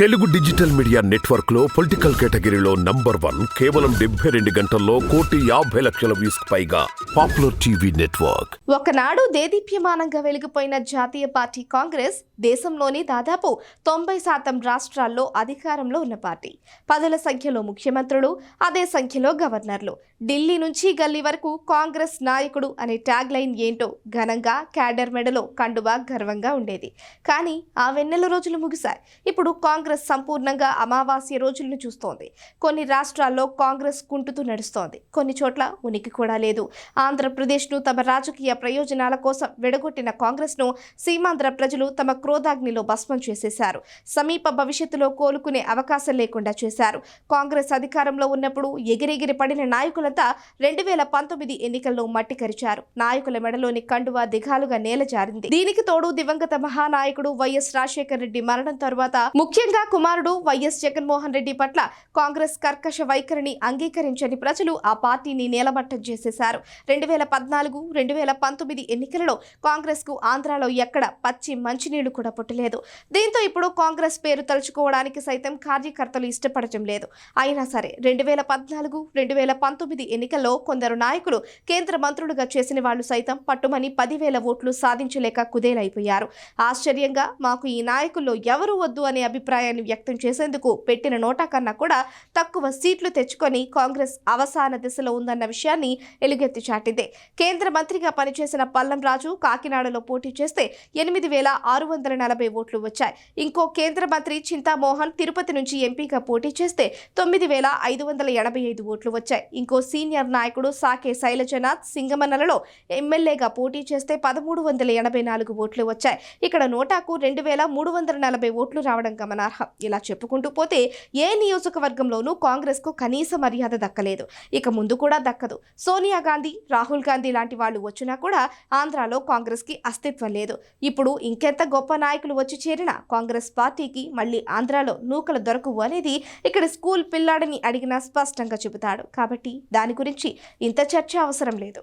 Telugu digital media నెట్వర్క్లో political కేటగిరీలో number one కేవలం డెబ్బై రెండు గంటల్లో కోటి యాభై లక్షల వ్యూస్ పైగా పాపులర్ టీవీ నెట్వర్క్. ఒకనాడు దేదీప్యమానంగా వెలిగిపోయిన జాతీయ పార్టీ కాంగ్రెస్ దేశంలోని దాదాపు తొంభై శాతం రాష్ట్రాల్లో అధికారంలో ఉన్న పార్టీ. పదుల సంఖ్యలో ముఖ్యమంత్రులు అదే సంఖ్యలో గవర్నర్లు. ఢిల్లీ నుంచి గల్లీ వరకు కాంగ్రెస్ నాయకుడు అనే ట్యాగ్ లైన్ ఏంటో ఘనంగా క్యాడర్ మెడలో కండువా గర్వంగా ఉండేది. కానీ ఆ వెన్నెల రోజులు ముగిశాయి. ఇప్పుడు కాంగ్రెస్ కాంగ్రెస్ సంపూర్ణంగా అమావాస్య రోజులను చూస్తోంది. కొన్ని రాష్ట్రాల్లో కాంగ్రెస్ కుంటుతూ నడుస్తోంది. కొన్ని చోట్ల ఉనికి కూడా లేదు. ఆంధ్రప్రదేశ్ను తమ రాజకీయ ప్రయోజనాల కోసం విడగొట్టిన కాంగ్రెస్ను సీమాంధ్ర ప్రజలు తమ క్రోధాగ్నిలో భస్మం చేసేశారు. సమీప భవిష్యత్తులో కోలుకునే అవకాశం లేకుండా చేశారు. కాంగ్రెస్ అధికారంలో ఉన్నప్పుడు ఎగిరెగిరి పడిన నాయకులంతా రెండు వేల పంతొమ్మిది ఎన్నికల్లో మట్టి కరిచారు. నాయకుల మెడలోని కండువా దిగాలుగా నేల జారింది. దీనికి తోడు దివంగత మహానాయకుడు వైఎస్ రాజశేఖర రెడ్డి మరణం తర్వాత ముఖ్యంగా కుమారుడు వైఎస్ జగన్మోహన్ రెడ్డి పట్ల కాంగ్రెస్ కర్కశ వైఖరిని అంగీకరించని ప్రజలు ఆ పార్టీని నేలమట్టం చేసేశారు. రెండు వేల పద్నాలుగు రెండు వేల పంతొమ్మిది ఎన్నికలలో కాంగ్రెస్కు ఆంధ్రాలో ఎక్కడ పచ్చి మంచినీళ్ళు కూడా పుట్టలేదు. దీంతో ఇప్పుడు కాంగ్రెస్ పేరు తలుచుకోవడానికి సైతం కార్యకర్తలు ఇష్టపడటం లేదు. అయినా సరే రెండు వేల పద్నాలుగు రెండు వేల పంతొమ్మిది ఎన్నికల్లో కొందరు నాయకులు కేంద్ర మంత్రులుగా చేసిన వాళ్ళు సైతం పట్టుమని పదివేల ఓట్లు సాధించలేక కుదేలైపోయారు. ఆశ్చర్యంగా మాకు ఈ నాయకుల్లో ఎవరు వద్దు అనే అభిప్రాయాన్ని వ్యక్తం చేసేందుకు పెట్టిన నోటా కన్నా కూడా తక్కువ సీట్లు తెచ్చుకొని కాంగ్రెస్ అవసాన దిశలో ఉందన్న విషయాన్ని ఎలుగెత్తి చాటింది. కేంద్ర మంత్రిగా పనిచేసిన పల్లం రాజు కాకినాడలో పోటీ చేస్తే ఎనిమిది వేల ఆరు వందల నలభై ఓట్లు వచ్చాయి. ఇంకో కేంద్ర మంత్రి చింతామోహన్ తిరుపతి నుంచి ఎంపీగా పోటీ చేస్తే తొమ్మిది వేల ఐదు వందల ఎనభై ఐదు ఓట్లు వచ్చాయి. ఇంకో సీనియర్ నాయకుడు సాకే శైలజనాథ్ సింగమన్నలలో ఎమ్మెల్యేగా పోటీ చేస్తే పదమూడు వందల ఎనభై నాలుగు ఓట్లు వచ్చాయి. ఇక్కడ నోటాకు రెండు వేల మూడు వందల నలభై ఓట్లు రావడం గమనార్హం. ఇలా చెప్పుకుంటూ పోతే ఏ నియోజకవర్గంలోనూ కాంగ్రెస్కు కనీస మర్యాద దక్కలేదు. ఇక ముందు కూడా దక్కదు. సోనియా గాంధీ రాహుల్ గాంధీ లాంటి వాళ్ళు వచ్చినా కూడా ఆంధ్రాలో కాంగ్రెస్కి అస్తిత్వం లేదు. ఇప్పుడు ఇంకెంత గొప్ప నాయకులు వచ్చి చేరినా కాంగ్రెస్ పార్టీకి మళ్ళీ ఆంధ్రాలో నూకలు దొరకవు అనేది ఇక్కడ స్కూల్ పిల్లాడిని అడిగినా స్పష్టంగా చెబుతాడు. కాబట్టి దాని గురించి ఇంత చర్చ అవసరం లేదు.